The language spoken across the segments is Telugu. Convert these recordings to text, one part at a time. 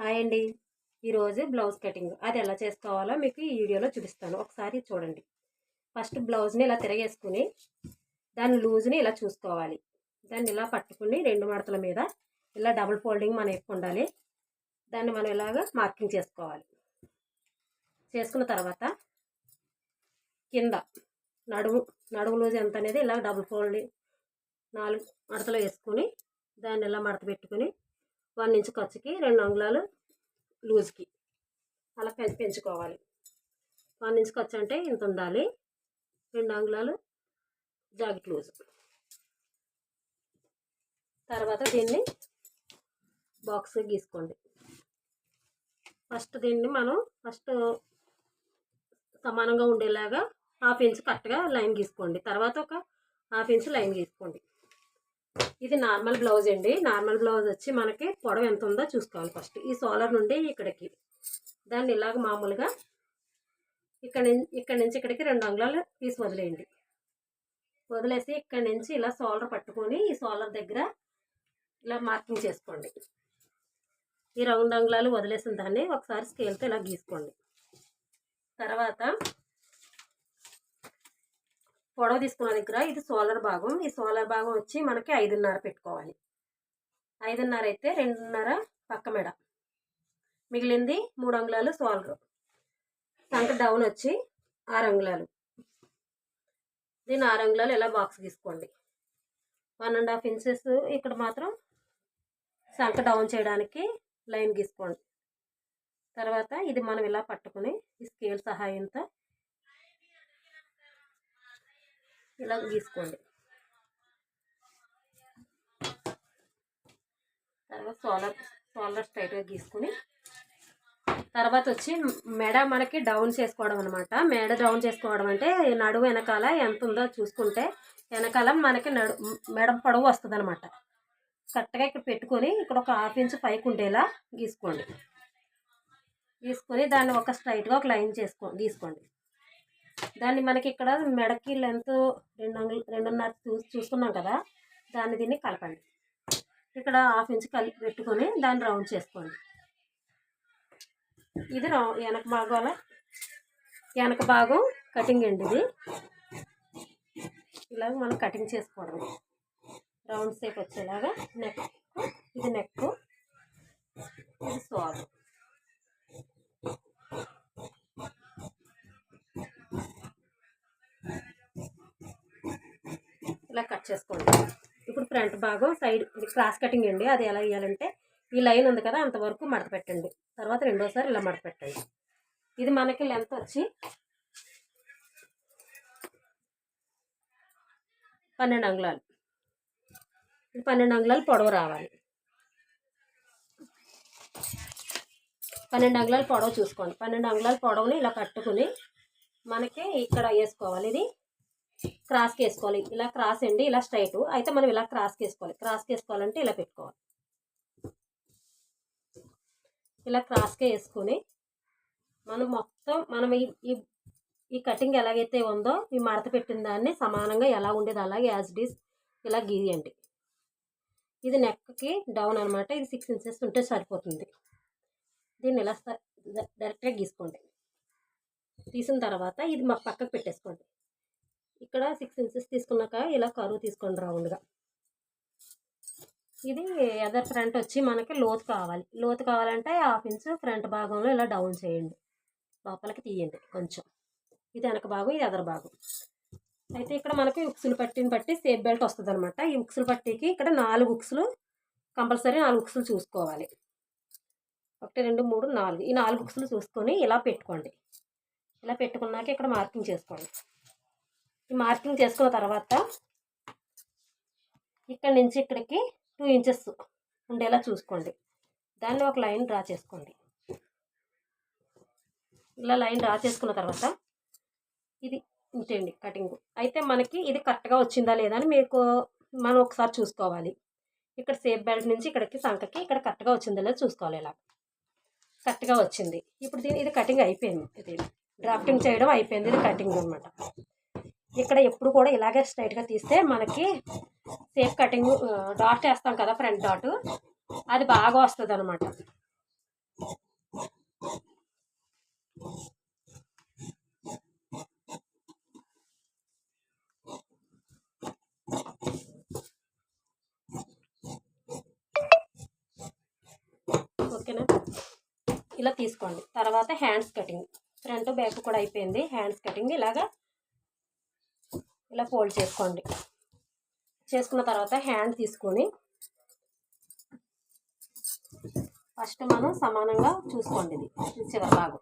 హాయ్ అండి. ఈరోజు బ్లౌజ్ కటింగ్. అది ఎలా చేసుకోవాలో మీకు ఈ వీడియోలో చూపిస్తాను. ఒకసారి చూడండి. ఫస్ట్ బ్లౌజ్ని ఇలా తిరగేసుకుని దాని లూజ్ని ఇలా చూసుకోవాలి. దాన్ని ఇలా పట్టుకుని రెండు మడతల మీద ఇలా డబుల్ ఫోల్డింగ్ మనం ఎక్కువ ఉండాలి. దాన్ని మనం ఇలాగ మార్కింగ్ చేసుకోవాలి. చేసుకున్న తర్వాత కింద నడుము నడుము లూజ్ ఎంత అనేది ఇలా డబుల్ ఫోల్డింగ్ నాలుగు మడతలు వేసుకుని దాన్ని ఇలా మడత పెట్టుకుని వన్ ఇంచ్ ఖర్చుకి రెండు అంగుళాలు లూజ్కి. అలా పెంచి పెంచుకోవాలి. వన్ ఇంచ్ ఖర్చు అంటే ఇంత ఉండాలి. రెండు అంగుళాలు జాకెట్ లూజ్. తర్వాత దీన్ని బాక్స్ గీసుకోండి. ఫస్ట్ దీన్ని మనం ఫస్ట్ సమానంగా ఉండేలాగా హాఫ్ ఇంచ్ కరెక్ట్గా లైన్ గీసుకోండి. తర్వాత ఒక హాఫ్ ఇంచ్ లైన్ గీసుకోండి. ఇది నార్మల్ బ్లౌజ్ అండి. నార్మల్ బ్లౌజ్ వచ్చి మనకి పొడవు ఎంత ఉందో చూసుకోవాలి ఫస్ట్. ఈ సోలర్ నుండి ఇక్కడికి. దాన్ని ఇలాగ మామూలుగా ఇక్కడ నుంచి ఇక్కడ నుంచి ఇక్కడికి రెండు అంగుళాలు తీసి వదిలేయండి. వదిలేసి ఇక్కడ నుంచి ఇలా సోలర్ పట్టుకొని ఈ సోలర్ దగ్గర ఇలా మార్కింగ్ చేసుకోండి. ఈ రౌండ్ అంగుళాలు వదిలేసిన దాన్ని ఒకసారి స్కేల్తో ఇలా గీసుకోండి. తర్వాత పొడవ తీసుకున్న దగ్గర ఇది సోలార్ భాగం. ఈ సోలార్ భాగం వచ్చి మనకి ఐదున్నర పెట్టుకోవాలి. ఐదున్నర అయితే రెండున్నర పక్క మెడ. మిగిలింది మూడు అంగుళాలు సోలరు. సంక డౌన్ వచ్చి ఆరు అంగుళాలు. దీన్ని ఆరు అంగుళాలు ఇలా బాక్స్ తీసుకోండి? వన్ అండ్ హాఫ్ ఇంచెస్ ఇక్కడ మాత్రం సంక డౌన్ చేయడానికి లైన్ గీసుకోండి. తర్వాత ఇది మనం ఇలా పట్టుకుని ఈ స్కేల్ సహాయంతో ఇలా గీసుకోండి. తర్వాత సోలర్ సోలర్ స్ట్రైట్గా గీసుకుని తర్వాత వచ్చి మెడ మనకి డౌన్ చేసుకోవడం అనమాట మెడ డౌన్ చేసుకోవడం అంటే నడుము వెనకాల ఎంత ఉందో చూసుకుంటే వెనకాల మనకి నడు మెడ పొడవు వస్తుంది అనమాట కరెక్ట్గా ఇక్కడ పెట్టుకొని ఇక్కడ ఒక హాఫ్ ఇంచ్ పైకి ఉండేలా గీసుకోండి. గీసుకొని దాన్ని ఒక స్ట్రైట్గా ఒక లైన్ చేసుకో గీసుకోండి. దాన్ని మనకి ఇక్కడ మెడకి లెంత్ రెండు అంగులు రెండున్నర చూ చూసుకున్నాం కదా దాన్ని దీన్ని కలపండి. ఇక్కడ హాఫ్ ఇంచ్ కలిపి పెట్టుకొని దాన్ని రౌండ్ చేసుకోండి. ఇది రౌ వెనక భాగాల వెనక భాగం కటింగ్ అండి ఇది. ఇలాగ మనం కటింగ్ చేసుకోవడం. రౌండ్ షేప్ వచ్చేలాగా నెక్ ఇది నెక్ ఇది స్వాబ్ ఇలా కట్ చేసుకోండి. ఇప్పుడు ఫ్రంట్ భాగం సైడ్ ఇది క్రాస్ కటింగ్ అండి. అది ఎలా వేయాలంటే ఈ లైన్ ఉంది కదా అంతవరకు మడత పెట్టండి. తర్వాత రెండోసారి ఇలా మడత పెట్టండి. ఇది మనకి లెంత్ వచ్చి పన్నెండు అంగుళాలు. ఇది పన్నెండు అంగుళాలు పొడవు రావాలి. పన్నెండు అంగుళాలు పొడవు చూసుకోండి. పన్నెండు అంగుళాల పొడవుని ఇలా కట్టుకుని మనకి ఇక్కడ వేసుకోవాలి. ఇది క్రాస్కి వేసుకోవాలి ఇలా క్రాస్ అండి ఇలా స్ట్రైట్. అయితే మనం ఇలా క్రాస్కి వేసుకోవాలి క్రాస్కి వేసుకోవాలంటే ఇలా పెట్టుకోవాలి. ఇలా క్రాస్కే వేసుకొని మనం మొత్తం మనం ఈ ఈ- కటింగ్ ఎలాగైతే ఉందో ఈ మడత పెట్టిన దాన్ని సమానంగా ఎలా ఉండేది అలాగే యాజ్ డీస్ ఇలా గీయండి. ఇది నెక్కి డౌన్ అనమాట ఇది సిక్స్ ఇంచెస్ ఉంటే సరిపోతుంది. దీన్ని ఇలా డైరెక్ట్గా గీసుకోండి. తీసిన తర్వాత ఇది మా పక్కకు పెట్టేసుకోండి. ఇక్కడ సిక్స్ ఇంచెస్ తీసుకున్నాక ఇలా కరువు తీసుకోండి రౌండ్గా ఇది ఎదర్ ఫ్రంట్ వచ్చి మనకి లోతు కావాలి. లోతు కావాలంటే హాఫ్ ఇంచ్ ఫ్రంట్ భాగంలో ఇలా డౌన్ చేయండి. లోపలికి తీయండి కొంచెం. ఇది వెనక భాగం ఇది ఎదర్ భాగం. అయితే ఇక్కడ మనకి ఉక్సులు పట్టిని బట్టి సేఫ్ బెల్ట్ వస్తుంది అనమాట ఈ ఉక్సులు పట్టికి ఇక్కడ నాలుగు ఉక్సులు కంపల్సరీ నాలుగు ఉక్సులు చూసుకోవాలి. ఒకటి రెండు మూడు నాలుగు. ఈ నాలుగు ఉక్సులు చూసుకొని ఇలా పెట్టుకోండి. ఇలా పెట్టుకున్నాక ఇక్కడ మార్కింగ్ చేసుకోండి. ఈ మార్కింగ్ చేసుకున్న తర్వాత ఇక్కడ నుంచి ఇక్కడికి టూ ఇంచెస్ ఉండేలా చూసుకోండి. దాన్ని ఒక లైన్ డ్రా చేసుకోండి. ఇలా లైన్ డ్రా చేసుకున్న తర్వాత ఇది ఇంటండి కటింగ్ అయితే మనకి ఇది కరెక్ట్గా వచ్చిందా లేదా అని మీకు మనం ఒకసారి చూసుకోవాలి. ఇక్కడ సేఫ్ బెల్ట్ నుంచి ఇక్కడికి సంఖకి ఇక్కడ కరెక్ట్గా వచ్చిందా లేదా చూసుకోవాలి ఇలా. కరెక్ట్గా వచ్చింది. ఇప్పుడు దీని ఇది కటింగ్ అయిపోయింది. ఇది డ్రాఫ్టింగ్ చేయడం అయిపోయింది. ఇది కటింగ్ అనమాట ఇక్కడ ఎప్పుడు కూడా ఇలాగే స్ట్రైట్గా తీస్తే మనకి సేఫ్ కటింగ్ డాట్ వేస్తాం కదా ఫ్రంట్ డాట్ అది బాగా వస్తుంది అనమాట ఓకేనా? ఇలా తీసుకోండి. తర్వాత హ్యాండ్స్ కటింగ్ ఫ్రంట్ బ్యాక్ కూడా అయిపోయింది. హ్యాండ్స్ కటింగ్ ఇలాగా ఇలా ఫోల్డ్ చేసుకోండి. చేసుకున్న తర్వాత హ్యాండ్ తీసుకొని ఫస్ట్ మనం సమానంగా చూసుకోండి ఇది. చివరి భాగం.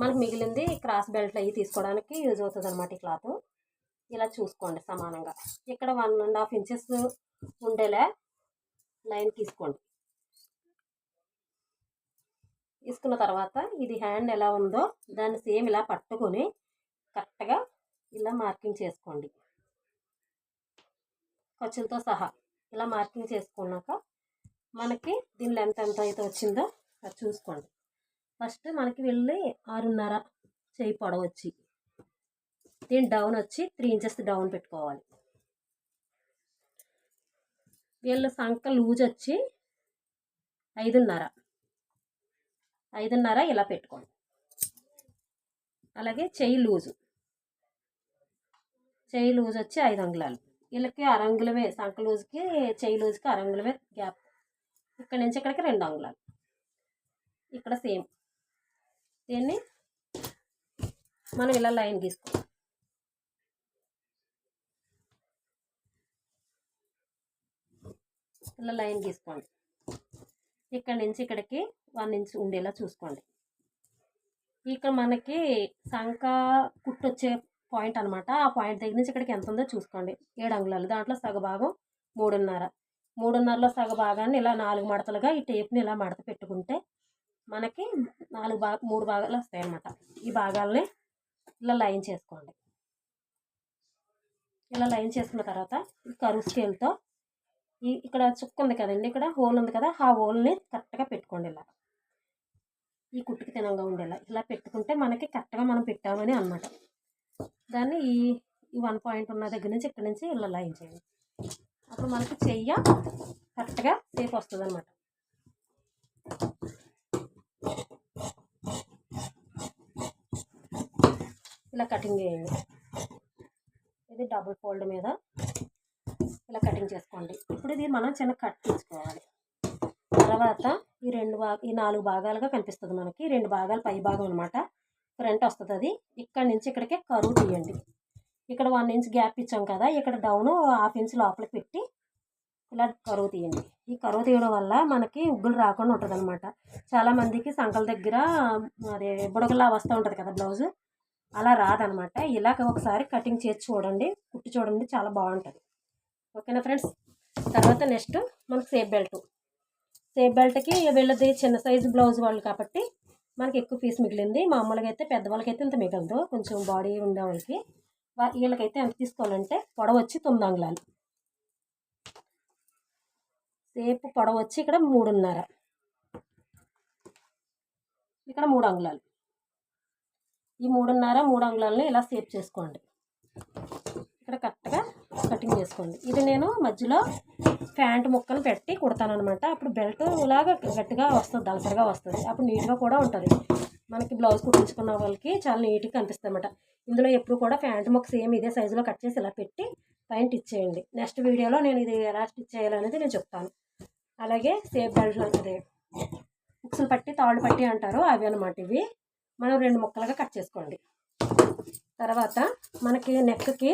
మనకు మిగిలింది క్రాస్ బెల్ట్ అవి తీసుకోవడానికి యూజ్ అవుతుంది అనమాట ఈ క్లాత్. ఇలా చూసుకోండి సమానంగా. ఇక్కడ వన్ అండ్ హాఫ్ ఇంచెస్ ఉండేలా లైన్ తీసుకోండి. తీసుకున్న తర్వాత ఇది హ్యాండ్ ఎలా ఉందో దాన్ని సేమ్ ఇలా పట్టుకొని కరెక్ట్గా ఇలా మార్కింగ్ చేసుకోండి. ఖర్చులతో సహా ఇలా మార్కింగ్ చేసుకున్నాక మనకి దీని లెంత్ ఎంత అయితే వచ్చిందో అది చూసుకోండి. ఫస్ట్ మనకి వెళ్ళి ఆరున్నర చేయి పొడవచ్చి దీని డౌన్ వచ్చి త్రీ ఇంచెస్ డౌన్ పెట్టుకోవాలి. వీళ్ళ సంక లూజ్ వచ్చి ఐదున్నర. ఐదున్నర ఇలా పెట్టుకోండి. అలాగే చెయ్యి లూజు. చెయ్యి లూజ్ వచ్చి ఐదు అంగుళాలు. వీళ్ళకి అరంగులమే సంక లూజ్కి చెయ్యి లూజ్కి అరంగులమే గ్యాప్. ఇక్కడ నుంచి ఇక్కడికి రెండు అంగుళాలు. ఇక్కడ సేమ్. దీన్ని మనం ఇలా లైన్ గీసుకో ఇలా లైన్ గీసుకోండి. ఇక్కడ నుంచి ఇక్కడికి వన్ ఇంచ్ ఉండేలా చూసుకోండి. ఇక్కడ మనకి సంక కుట్టొచ్చే పాయింట్ అనమాట ఆ పాయింట్ దగ్గర నుంచి ఇక్కడికి ఎంత ఉందో చూసుకోండి. ఏడు అంగుళాలు. దాంట్లో సగభాగం మూడున్నర. మూడున్నరలో సగ భాగాన్ని ఇలా నాలుగు మడతలుగా ఈ టేప్ని ఇలా మడత పెట్టుకుంటే మనకి నాలుగు భాగ మూడు భాగాలు వస్తాయి అన్నమాట ఈ భాగాలని ఇలా లైన్ చేసుకోండి. ఇలా లైన్ చేసుకున్న తర్వాత ఈ కరువు స్కేల్తో ఈ ఇక్కడ చుక్క ఉంది కదండి. ఇక్కడ హోల్ ఉంది కదా. ఆ హోల్ని కరెక్ట్గా పెట్టుకోండి ఇలా. ఈ కుట్టుకి తినంగా ఉండేలా. ఇలా పెట్టుకుంటే మనకి కరెక్ట్గా మనం పెట్టామని అన్నమాట. దాన్ని ఈ ఈ వన్ పాయింట్ ఉన్న దగ్గర నుంచి ఇక్కడ నుంచి ఇలా లైన్ చేయండి. అప్పుడు మనకి చెయ్య కరెక్ట్గా సేఫ్ వస్తుంది అనమాట ఇలా కటింగ్ చేయండి. ఇది డబుల్ ఫోల్డ్ మీద ఇలా కటింగ్ చేసుకోండి. ఇప్పుడు ఇది మనం చిన్న కట్ తీసుకోవాలి. తర్వాత ఈ రెండు భాగ ఈ నాలుగు భాగాలుగా కనిపిస్తుంది మనకి. రెండు భాగాలు పై భాగం అనమాట ఫ్రంట్ వస్తుంది అది. ఇక్కడ నుంచి ఇక్కడికి కరువు తీయండి. ఇక్కడ వన్ ఇంచ్ గ్యాప్ ఇచ్చాం కదా ఇక్కడ డౌన్ హాఫ్ ఇంచ్ లోపల పెట్టి ఇలా కరువు తీయండి. ఈ కరువు తీయడం వల్ల మనకి ఉగ్గులు రాకుండా ఉంటుంది అనమాట చాలామందికి సంకల దగ్గర అదే బుడగలా వస్తూ ఉంటుంది కదా బ్లౌజ్ అలా రాదనమాట ఇలాగ ఒకసారి కటింగ్ చేసి చూడండి కుట్టి చూడండి చాలా బాగుంటుంది. ఓకేనా ఫ్రెండ్స్? తర్వాత నెక్స్ట్ మనకి సేఫ్ బెల్ట్. సేఫ్ బెల్ట్కి వీళ్ళది చిన్న సైజు బ్లౌజ్ వాళ్ళు కాబట్టి మనకి ఎక్కువ పీస్ మిగిలింది. మామూలుగా అయితే పెద్దవాళ్ళకైతే ఇంత మిగలదు. కొంచెం బాడీ ఉండే వాళ్ళకి. వీళ్ళకైతే ఎంత తీసుకోవాలంటే పొడవు వచ్చి తొమ్మిది అంగుళాలు. సేపు పొడవ వచ్చి ఇక్కడ మూడున్నర. ఇక్కడ మూడు అంగుళాలు. ఈ మూడున్నర మూడు అంగుళాలని ఇలా సేప్ చేసుకోండి. ఇక్కడ కరెక్ట్గా కటింగ్ చేసుకోండి. ఇది నేను మధ్యలో ప్యాంట్ ముక్కను పెట్టి కుడతానమాట అప్పుడు బెల్ట్ ఇలాగ గట్టిగా వస్తుంది దళసరిగా వస్తుంది. అప్పుడు నీట్గా కూడా ఉంటుంది. మనకి బ్లౌజ్ కుట్టించుకున్న వాళ్ళకి చాలా నీట్గా కనిపిస్తుంది అనమాట ఇందులో ఎప్పుడు కూడా ప్యాంట్ ముక్క సేమ్ ఇదే సైజులో కట్ చేసి ఇలా పెట్టి పైన స్టిచ్ చేయండి. నెక్స్ట్ వీడియోలో నేను ఇది ఎలా స్టిచ్ చేయాలనేది నేను చెప్తాను. అలాగే సేఫ్ బెల్ట్ లాంటిది. బుక్స్లు పట్టి తాళ్ళు పట్టి అంటారు. అవి అనమాట ఇవి. మనం రెండు ముక్కలుగా కట్ చేసుకోండి. తర్వాత మనకి నెక్కి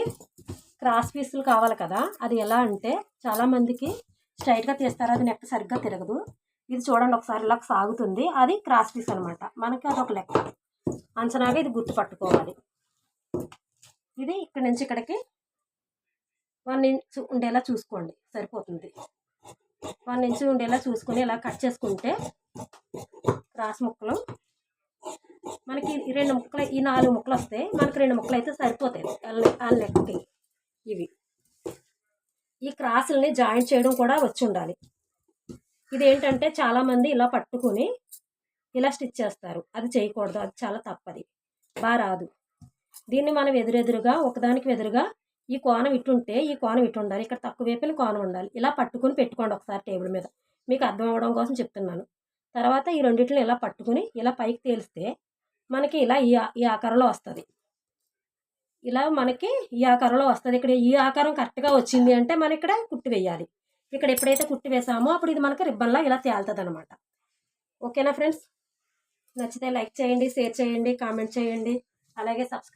క్రాస్ పీసులు కావాలి కదా. అది ఎలా అంటే చాలామందికి స్ట్రైట్గా తీస్తారు. అది నెక్ సరిగ్గా తిరగదు. ఇది చూడండి ఒకసారి ఇలా సాగుతుంది. అది క్రాస్ పీస్ అనమాట మనకి అదొక లెక్క. అంచనాగా ఇది గుర్తుపట్టుకోవాలి. ఇది ఇక్కడి నుంచి ఇక్కడికి వన్ ఇంచ్ ఉండేలా చూసుకోండి. సరిపోతుంది. వన్ ఇంచ్ ఉండేలా చూసుకొని ఇలా కట్ చేసుకుంటే క్రాస్ ముక్కలు మనకి రెండు ముక్కలు ఈ నాలుగు ముక్కలు వస్తాయి. మనకి రెండు ముక్కలు అయితే సరిపోతాయి. ఆ లెక్కకి. ఇవి. ఈ క్రాసుల్ని జాయింట్ చేయడం కూడా వచ్చి ఉండాలి. ఇదేంటంటే చాలామంది ఇలా పట్టుకుని ఇలా స్టిచ్ చేస్తారు. అది చేయకూడదు. అది చాలా తప్పది. బాగా రాదు. దీన్ని మనం ఎదురెదురుగా ఒకదానికి ఎదురుగా ఈ కోణం ఇటుంటే ఈ కోణం ఇటు ఉండాలి. ఇక్కడ తక్కువ వైపున కోణం ఉండాలి. ఇలా పట్టుకుని పెట్టుకోండి ఒకసారి టేబుల్ మీద. మీకు అర్థం అవ్వడం కోసం చెప్తున్నాను. తర్వాత ఈ రెండింటిని ఇలా పట్టుకుని ఇలా పైకి తేలిస్తే మనకి ఇలా ఈ ఈ ఆకారంలో వస్తుంది. ఇలా మనకి ఈ ఆకారంలో వస్తుంది. ఇక్కడ ఈ ఆకారం కరెక్ట్గా వచ్చింది అంటే మనం ఇక్కడ కుట్టి వేయాలి. ఇక్కడ ఎప్పుడైతే కుట్టి వేసామో అప్పుడు ఇది మనకి రిబ్బన్లా ఇలా తేలుతుంది అనమాట ఓకేనా ఫ్రెండ్స్? నచ్చితే లైక్ చేయండి షేర్ చేయండి కామెంట్ చేయండి. అలాగే సబ్స్క్రైబ్